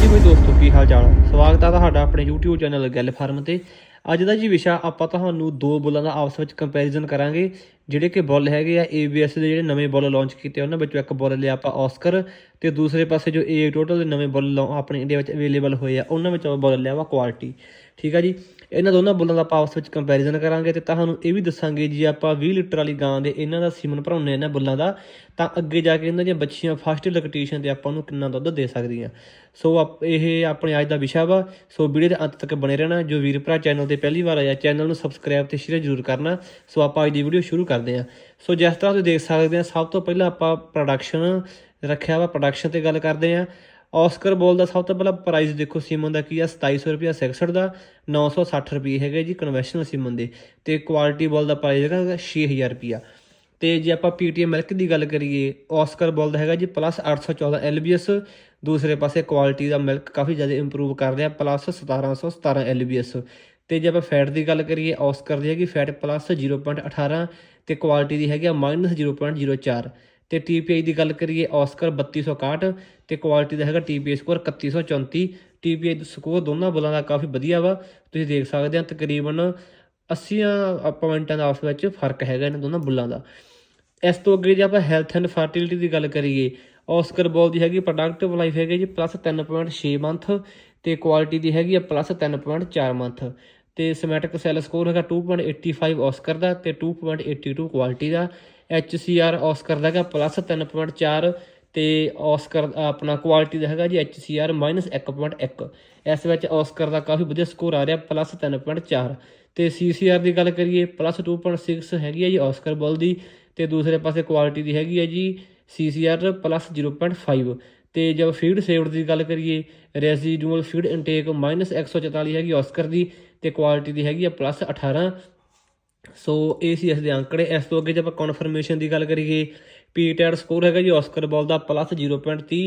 ਹਾਂਜੀ ਬਈ ਦੋਸਤੋ, ਕੀ ਹਾਲ ਚਾਲ? ਸਵਾਗਤ ਹੈ ਤੁਹਾਡਾ ਆਪਣੇ YouTube ਚੈਨਲ ਗੱਲ ਫਾਰਮ ਤੇ। ਅੱਜ ਦਾ ਜੀ ਵਿਸ਼ਾ ਆਪਾਂ ਤੁਹਾਨੂੰ ਦੋ ਬੁੱਲਾਂ ਦਾ ਆਪਸ ਵਿੱਚ ਕੰਪੈਰੀਜ਼ਨ ਕਰਾਂਗੇ। ਜਿਹੜੇ ਕਿ ਬੁੱਲ ਹੈਗੇ ਆ ABS ਦੇ ਜਿਹੜੇ ਨਵੇਂ ਬੁੱਲ ਲਾਂਚ ਕੀਤੇ ਉਹਨਾਂ ਵਿੱਚੋਂ ਇੱਕ ਬੁੱਲ ਲਿਆ ਆਪਾਂ ਆਸਕਰ ਤੇ ਦੂਸਰੇ ਪਾਸੇ ਜੋ A ਟੋਟਲ ਦੇ ਨਵੇਂ ਬੁੱਲ ਲਾ- ਆਪਣੇ ਇੰਡੀਆ ਵਿੱਚ ਅਵੇਲੇਬਲ ਹੋਏ ਆ, ਉਹਨਾਂ ਵਿੱਚੋਂ ਬੁੱਲ ਲਿਆ ਵਾ ਕੁਆਲਿਟੀ ਠੀਕ ਆ ਜੀ? ਇਹਨਾਂ ਦੋਨਾਂ ਬੁੱਲਾਂ ਦਾ ਆਪਾਂ ਆਪਸ ਵਿੱਚ ਕੰਪੈਰੀਜ਼ਨ ਕਰਾਂਗੇ ਤੇ ਤੁਹਾਨੂੰ ਇਹ ਵੀ ਦੱਸਾਂਗੇ ਜੀ, ਆਪਾਂ 20 ਲੀਟਰ ਵਾਲੀ ਗਾਂ ਦੇ ਇਹਨਾਂ ਦਾ ਸੀਮਨ ਭਰਾਉਂਦੇ ਆ ਇਹਨਾਂ ਬੁੱਲਾਂ ਦਾ, ਤਾਂ ਅੱਗੇ ਜਾ ਕੇ ਇਹਨਾਂ ਦੀਆਂ ਬੱਚੀਆਂ ਫਸਟ ਲੈਕਟੇਸ਼ਨ ਤੇ ਆਪਾਂ ਨੂੰ ਕਿੰਨਾ ਦੁੱਧ ਦੇ ਸਕਦੀਆਂ। ਸੋ ਆਪ- ਇਹ ਆਪਣੇ ਅੱਜ ਦਾ ਵਿਸ਼ਾ ਵਾ ਸੋ ਵੀਡੀਓ ਦੇ ਅੰਤ ਤੱਕ ਬਣੇ ਰਹਿਣਾ, ਜੋ ਵੀਰ ਭਰਾ ਚੈਨਲ ਤੇ ਪਹਿਲੀ ਵਾਰ ਆਇਆ ਚੈਨਲ ਨੂੰ ਸਬਸਕ੍ਰਾਈਬ ਤੇ ਸ਼ੇਅਰ ਜ਼ਰੂਰ ਕਰਨਾ। ਸੋ ਆਪਾਂ ਅੱਜ ਦੀ ਵੀਡੀਓ ਸ਼ੁਰੂ ਕਰ ਕਰਦੇ ਹਾਂ ਸੋ ਜਿਸ ਤਰ੍ਹਾਂ ਤੁਸੀਂ ਦੇਖ ਸਕਦੇ ਆ, ਸਭ ਤੋਂ ਪਹਿਲਾਂ ਆਪਾਂ ਪ੍ਰੋਡਕਸ਼ਨ ਰੱਖਿਆ ਵਾ ਪ੍ਰੋਡਕਸ਼ਨ ਤੇ ਗੱਲ ਕਰਦੇ ਆ। ਆਸਕਰ ਬੋਲ ਦਾ ਸਭ ਤੋਂ ਪਹਿਲਾਂ ਪ੍ਰਾਈਸ ਦੇਖੋ ਸੀਮਨ ਦਾ ਕੀ ਆ 2700 ਰੁਪਿਆ 66 ਦਾ 960 ਰੁਪਏ ਹੈਗੇ ਜੀ ਕਨਵੈਨਸ਼ਨਲ ਸੀਮਨ ਦੇ। ਤੇ ਕੁਆਲਿਟੀ ਬੋਲ ਦਾ ਪ੍ਰਾਈਸ ਹੈਗਾ 6000 ਰੁਪਿਆ ਤੇ ਜੇ ਆਪਾਂ ਪੀਟੀਐਮ ਮਿਲਕ ਦੀ ਗੱਲ ਕਰੀਏ ਆਸਕਰ ਬੋਲ ਦਾ ਹੈਗਾ ਜੀ ਪਲੱਸ 814 ਐਲਬੀਐਸ ਦੂਸਰੇ ਪਾਸੇ ਕੁਆਲਿਟੀ ਦਾ ਮਿਲਕ ਕਾਫੀ ਜ਼ਿਆਦਾ ਇੰਪਰੂਵ ਕਰ ਰਿਹਾ ਪਲੱਸ 1717 ਐਲਬੀਐਸ ਤੇ ਜੇ ਆਪਾਂ ਫੈਟ ਦੀ ਗੱਲ ਕਰੀਏ ਆਸਕਰ ਦੀ ਹੈਗੀ ਫੈਟ ਪਲੱਸ 0.18 ਤੇ ਕੁਆਲਿਟੀ ਦੀ ਹੈਗੀ ਮਾਈਨਸ 0.04 ਤੇ ਟੀਪੀਆਈ ਦੀ ਗੱਲ ਕਰੀਏ ਆਸਕਰ 3261 ਤੇ ਕੁਆਲਿਟੀ ਦਾ ਹੈਗਾ ਟੀਪੀਆਈ ਸਕੋਰ 3134 ਟੀਪੀਆਈ ਦਾ ਸਕੋਰ ਦੋਨਾਂ ਬੁੱਲਾਂ ਦਾ ਕਾਫੀ ਵਧੀਆ ਵਾ। ਤੁਸੀਂ ਦੇਖ ਸਕਦੇ ਆ ਤਕਰੀਬਨ 80 ਪੁਆਇੰਟਾਂ ਦਾ ਆਪਸ ਵਿੱਚ ਫ਼ਰਕ ਹੈਗਾ ਇਹਨਾਂ ਦੋਨਾਂ ਬੁੱਲਾਂ ਦਾ। ਇਸ ਤੋਂ ਅੱਗੇ ਜੇ ਆਪਾਂ ਹੈਲਥ ਐਂਡ ਫਰਟੀਲਿਟੀ ਦੀ ਗੱਲ ਕਰੀਏ ਔਸਕਰ ਬੋਲ ਦੀ ਹੈਗੀ ਪ੍ਰੋਡਕਟਿਵ ਲਾਈਫ ਹੈਗੀ ਜੀ ਪਲੱਸ 3.6 ਮੰਥ ਤੇ ਕੁਆਲਿਟੀ ਦੀ ਹੈਗੀ ਆ ਪਲੱਸ 3.4 ਮੰਥ ਤੇ ਸਮੈਟਿਕ ਸੈੱਲ ਸਕੋਰ ਹੈਗਾ 2.85 ਆਸਕਰ ਦਾ ਤੇ 2.82 ਕੁਆਲਿਟੀ ਦਾ। HCR ਆਸਕਰ ਦਾ ਹੈਗਾ ਪਲੱਸ 3.4 ਤੇ ਆਸਕਰ ਆਪਣਾ ਕੁਆਲਿਟੀ ਦਾ ਹੈਗਾ ਜੀ HCR -1.1 ਇਸ ਵਿੱਚ ਆਸਕਰ ਦਾ ਕਾਫੀ ਵਧੀਆ ਸਕੋਰ ਆ ਰਿਹਾ ਪਲੱਸ 3.4 ਤੇ CCR ਦੀ ਗੱਲ ਕਰੀਏ ਪਲੱਸ 2.6 ਹੈਗੀ ਹੈ ਜੀ ਆਸਕਰ ਬੋਲ ਦੀ ਤੇ ਦੂਸਰੇ ਪਾਸੇ ਕੁਆਲਿਟੀ ਦੀ ਹੈਗੀ ਹੈ ਜੀ CCR ਪਲੱਸ 0.5 ਤੇ ਜਦ ਫੀਡ ਸੇਵਡ ਦੀ ਗੱਲ ਕਰੀਏ ਰੈਜ਼ੀਡੂਅਲ ਫੀਡ ਇਨਟੇਕ -144 ਹੈਗੀ ਆਸਕਰ ਦੀ। ਤੇ ਕੁਆਲਿਟੀ ਦੀ ਹੈਗੀ ਆ ਪਲੱਸ 18 ਸੋ ਇਹ ਸੀ ਇਸ ਦੇ ਅੰਕੜੇ। ਇਸ ਤੋਂ ਅੱਗੇ ਜੇ ਆਪਾਂ ਕਨਫਰਮੇਸ਼ਨ ਦੀ ਗੱਲ ਕਰੀਏ ਪੀਟੈਡ ਸਕੋਰ ਹੈਗਾ ਜੀ ਆਸਕਰ ਬੋਲ ਦਾ ਪਲੱਸ 0.30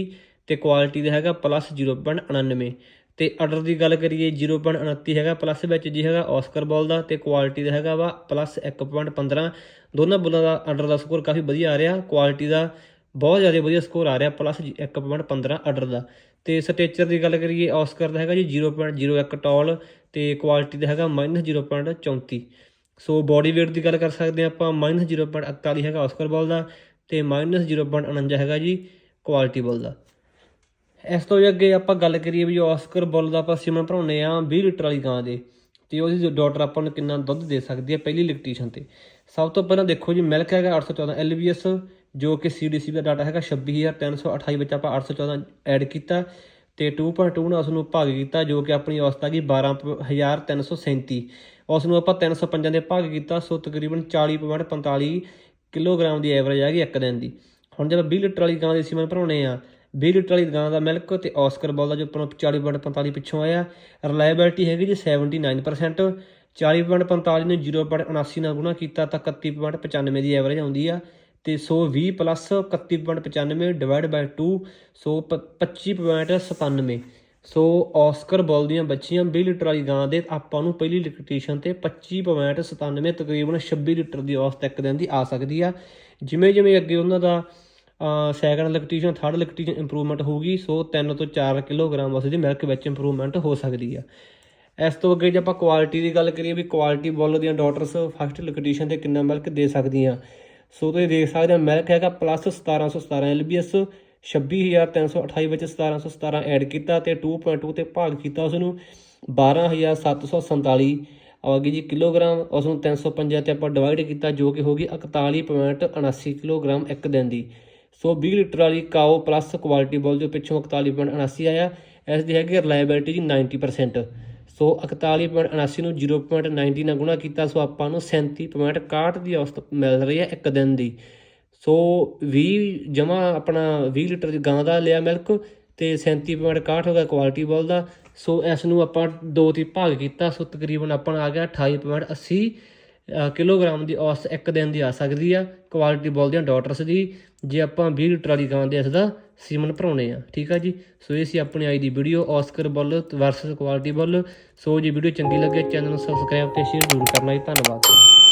ਤੇ ਕੁਆਲਿਟੀ ਦਾ ਹੈਗਾ ਪਲੱਸ 0.99 ਤੇ ਆਰਡਰ ਦੀ ਗੱਲ ਕਰੀਏ 0.29 ਹੈਗਾ ਪਲੱਸ ਵਿੱਚ ਜੀ ਹੈਗਾ ਆਸਕਰ ਬੋਲ ਦਾ ਤੇ ਕੁਆਲਿਟੀ ਦਾ ਹੈਗਾ ਵਾ ਪਲੱਸ 1.15 ਦੋਨਾਂ ਬੁੱਲਾਂ ਦਾ ਆਰਡਰ ਦਾ ਸਕੋਰ ਕਾਫੀ ਵਧੀਆ ਆ ਰਿਹਾ। ਕੁਆਲਿਟੀ ਦਾ ਬਹੁਤ ਜ਼ਿਆਦਾ ਵਧੀਆ ਸਕੋਰ ਆ ਰਿਹਾ ਪਲੱਸ 1.15 ਆਰਡਰ ਦਾ। ਤੇ ਸਟੇਚਰ ਦੀ ਗੱਲ ਕਰੀਏ ਆਸਕਰ ਦਾ ਹੈਗਾ ਜੀ 0.01 ਟਾਲ ਤੇ ਕੁਆਲਿਟੀ ਦਾ ਹੈਗਾ -0.34 ਸੋ ਬੋਡੀ weight ਦੀ ਗੱਲ ਕਰ ਸਕਦੇ ਹਾਂ ਆਪਾਂ -0.41 ਹੈਗਾ ਆਸਕਰ ਬੋਲ ਦਾ ਤੇ -0.49 ਹੈਗਾ ਜੀ ਕੁਆਲਿਟੀ ਬੋਲ ਦਾ। ਇਸ ਤੋਂ ਅੱਗੇ ਆਪਾਂ ਗੱਲ ਕਰੀਏ ਵੀ ਜੋ ਆਸਕਰ ਬੁੱਲ ਦਾ ਆਪਾਂ ਸਿਮਨ ਭਰਾਉਂਦੇ ਆ 20 ਲੀਟਰ ਵਾਲੀ ਗਾਂ ਦੇ, ਤੇ ਉਹਦੀ ਜੋ ਡਾਟਰ ਆਪਾਂ ਨੂੰ ਕਿੰਨਾ ਦੁੱਧ ਦੇ ਸਕਦੀ ਹੈ ਪਹਿਲੀ ਲੈਕਟੇਸ਼ਨ ਤੇ। ਸਭ ਤੋਂ ਪਹਿਲਾਂ ਦੇਖੋ ਜੀ, ਮਿਲਕ ਹੈਗਾ 814 ਐਲਬੀਐਸ ਜੋ ਕਿ ਸੀਡੀਸੀ ਦਾ ਡਾਟਾ ਹੈਗਾ 26328 ਵਿੱਚ ਆਪਾਂ 814 ਐਡ ਕੀਤਾ ਤੇ 2.2 ਨਾਲ ਉਸ ਨੂੰ ਭਾਗ ਕੀਤਾ, ਜੋ ਕਿ ਆਪਣੀ ਔਸਤ ਆ ਹੈਗੀ 12337 ਉਸ ਨੂੰ ਆਪਾਂ 305 ਦੇ ਭਾਗ ਕੀਤਾ, ਸੋ ਤਕਰੀਬਨ 40.45 ਕਿਲੋਗ੍ਰਾਮ ਦੀ ਐਵਰੇਜ ਹੈਗੀ ਇੱਕ ਦਿਨ ਦੀ। ਹੁਣ ਜੇ ਆਪਾਂ 20 ਲੀਟਰ ਵਾਲੀ ਗਾਂ ਦੇ ਸੀਮਨ ਭਰਾਉਣੇ ਆ 20 ਲੀਟਰ ਵਾਲੀ ਗਾਂ ਦਾ ਮਿਲਕ ਤੇ ਆਸਕਰ ਬੋਲ ਦਾ ਜੋ ਆਪਾਂ ਨੂੰ 40.45 ਪਿੱਛੋਂ ਆਇਆ ਰਿਲਾਇਬਿਲਟੀ ਹੈਗੀ ਜੀ 79% 40.45 ਨੂੰ 0.79 ਨਾਲ ਗੁਣਾ ਕੀਤਾ ਤਾਂ 31.95 ਦੀ ਐਵਰੇਜ ਆਉਂਦੀ ਆ ਤੇ 120 ਪਲੱਸ 31.95 ਡਿਵਾਈਡ ਬਾਈ 2 ਸੋ ਪ- 25.97 ਸੋ ਆਸਕਰ ਬੋਲ ਦੀਆਂ ਬੱਚੀਆਂ 20 ਲੀਟਰ ਵਾਲੀ ਗਾਂ ਦੇ ਆਪਾਂ ਨੂੰ ਪਹਿਲੀ ਲਿਕਟੇਸ਼ਨ ਤੇ 25.97 ਤਕਰੀਬਨ 26 ਲੀਟਰ ਦੀ ਔਸਤ ਇੱਕ ਦਿਨ ਦੀ ਆ ਸਕਦੀ ਆ। ਜਿਵੇਂ ਜਿਵੇਂ ਅੱਗੇ ਉਹਨਾਂ ਦਾ second lactation third lactation improvement ਹੋਊਗੀ, ਸੋ 3 ਤੋਂ 4 ਕਿਲੋਗ੍ਰਾਮ ਉਸ ਦੀ ਮਿਲਕ ਵਿੱਚ ਇੰਪਰੂਵਮੈਂਟ ਹੋ ਸਕਦੀ ਆ। ਇਸ ਤੋਂ ਅੱਗੇ ਜੇ ਆਪਾਂ ਕੁਆਲਿਟੀ ਦੀ ਗੱਲ ਕਰੀਏ ਵੀ ਕੁਆਲਿਟੀ ਬੋਲ ਦੀਆਂ ਡਾਟਰਸ ਫਸਟ ਲੋਕੇਸ਼ਨ ਤੇ ਕਿੰਨਾ ਮਿਲਕ ਦੇ ਸਕਦੀਆਂ। ਸੋ ਤੁਸੀਂ ਦੇਖ ਸਕਦੇ ਹੋ ਮਿਲਕ ਹੈਗਾ ਪਲੱਸ 1717 ਐਲਬੀਐਸ 26328 ਵਿੱਚ 1717 ਐਡ ਕੀਤਾ ਤੇ 2.2 ਤੇ ਭਾਗ ਕੀਤਾ ਉਸ ਨੂੰ 12747 ਆ ਗਈ ਜੀ ਕਿਲੋਗ੍ਰਾਮ ਉਸ ਨੂੰ 350 ਤੇ ਆਪਾਂ ਡਿਵਾਈਡ ਕੀਤਾ ਜੋ ਕਿ ਹੋ ਗਈ 41.79 ਕਿਲੋਗ੍ਰਾਮ ਇੱਕ ਦਿਨ ਦੀ। ਸੋ 20 ਲੀਟਰ ਵਾਲੀ ਕਾਓ ਪਲੱਸ ਕੁਆਲਿਟੀ ਬੋਲ ਜੋ ਪਿੱਛੋਂ 41.79 ਆਇਆ, ਇਸ ਦੀ ਹੈਗੀ ਰਿਲਾਇਬਿਲਟੀ ਜੀ 90% ਸੋ 41.79 ਨੂੰ 0.90 ਨਾਲ ਗੁਣਾ ਕੀਤਾ ਸੋ ਆਪਾਂ ਨੂੰ 37.61 ਦੀ ਔਸਤ ਮਿਲ ਰਹੀ ਹੈ ਇੱਕ ਦਿਨ ਦੀ। ਸੋ 20 ਜਮਾ ਆਪਣਾ 20 ਲੀਟਰ ਗਾਂ ਦਾ ਲਿਆ ਮਿਲਕ ਤੇ 37.61 ਹੋ ਗਿਆ ਕੁਆਲਿਟੀ ਬੋਲ ਦਾ। ਸੋ ਇਸ ਨੂੰ ਆਪਾਂ ਦੋ ਤੀ ਭਾਗ ਕੀਤਾ ਸੋ ਤਕਰੀਬਨ ਆਪਾਂ ਆ ਗਿਆ 28.80 ਅ, ਕਿਲੋਗ੍ਰਾਮ ਦੀ ਔਸਤ ਇੱਕ ਦਿਨ ਦੀ ਆ ਸਕਦੀ ਆ। ਕੁਆਲਿਟੀ ਬੋਲ ਦੀਆਂ ਡਾਟਰਸ ਦੀ। ਜੇ ਆਪਾਂ 20 ਲੀਟਰ ਵਾਲੀ ਗਾਂ ਦੇ ਇਸ ਦਾ ਸੀਮਨ ਭਰਾਉਣੇ ਆ। ਠੀਕ ਆ ਜੀ? ਸੋ ਇਹ ਸੀ ਆਪਣੀ ਅੱਜ ਦੀ video Oscar bull versus quality bull so ਜੇ ਵੀਡੀਓ ਚੰਗੀ ਲੱਗੇ ਚੈਨਲ ਨੂੰ ਸਬਸਕ੍ਰਾਈਬ ਤੇ ਸ਼ੇਅਰ ਜ਼ਰੂਰ ਕਰਨਾ ਜੀ। ਧੰਨਵਾਦ।